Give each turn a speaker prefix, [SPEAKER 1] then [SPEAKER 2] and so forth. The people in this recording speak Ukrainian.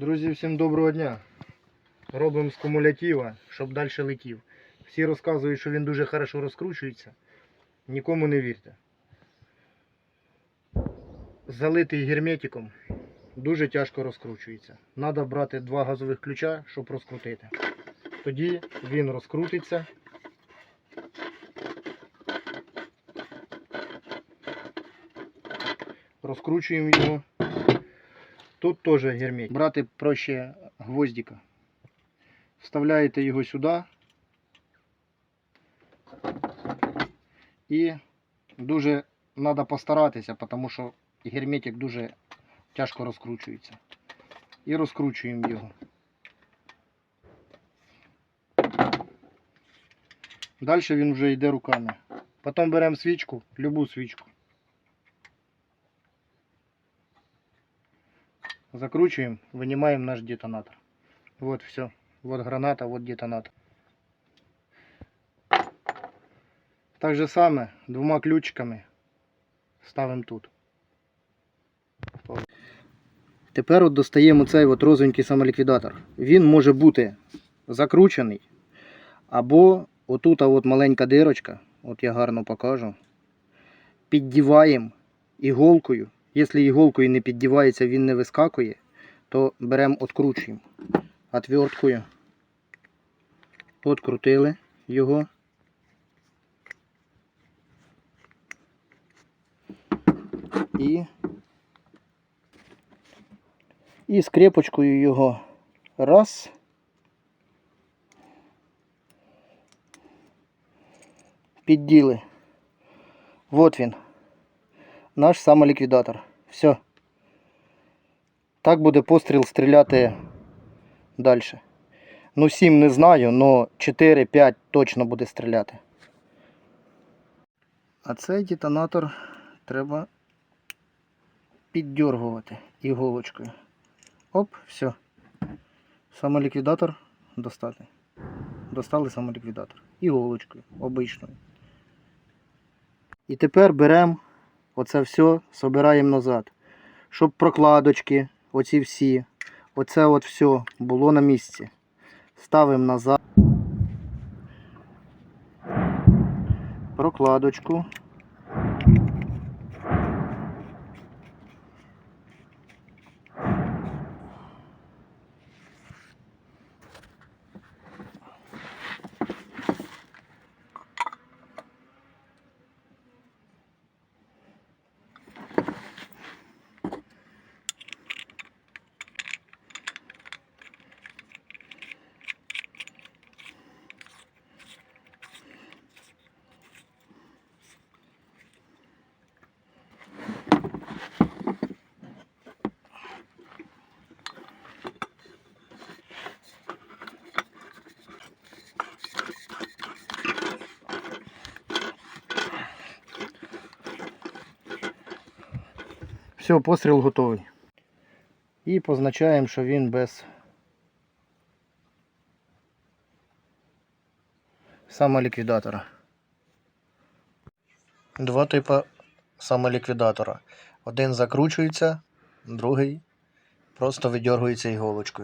[SPEAKER 1] Друзі, всім доброго дня. Робимо з кумулятива, щоб далі летів. Всі розказують, що він дуже хорошо розкручується. Нікому не вірте. Залитий герметиком дуже тяжко розкручується. Треба брати два газових ключа, щоб розкрутити. Тоді він розкрутиться. Розкручуємо його. Тут теж герметик. Брати проще гвоздика. Вставляєте його сюди. І дуже треба постаратися, тому що герметик дуже тяжко розкручується. І розкручуємо його. Далі він вже йде руками. Потім беремо свічку, любу свічку. Закручиваем, вынимаем наш детонатор. Вот все. Вот граната, вот детонатор. Так же саме двома ключиками ставимо тут. Тепер от достаємо цей от розовенький самоліквідатор. Він може бути закручений, або отут от маленька дирочка, от я гарно покажу. Піддіваємо іголкою. Якщо іголкою не піддівається, він не вискакує, то беремо, откручуємо отверткою. Открутили його. І, і скрепочкою його раз. Підділи. Вот він наш самоліквідатор. Все. Так буде постріл стріляти далі. Ну 7 не знаю, але 4-5 точно буде стріляти. А цей детонатор треба піддергувати іголочкою. Оп, все. Самоліквідатор достати. Достали самоліквідатор. Іголочкою, обичною. І тепер беремо Оце все собираємо назад. Щоб прокладочки, оці всі, оце от все було на місці. Ставимо назад. Прокладочку. Все, постріл готовий. І позначаємо, що він без самоліквідатора. Два типи самоліквідатора. Один закручується, другий просто видергується іголочкою.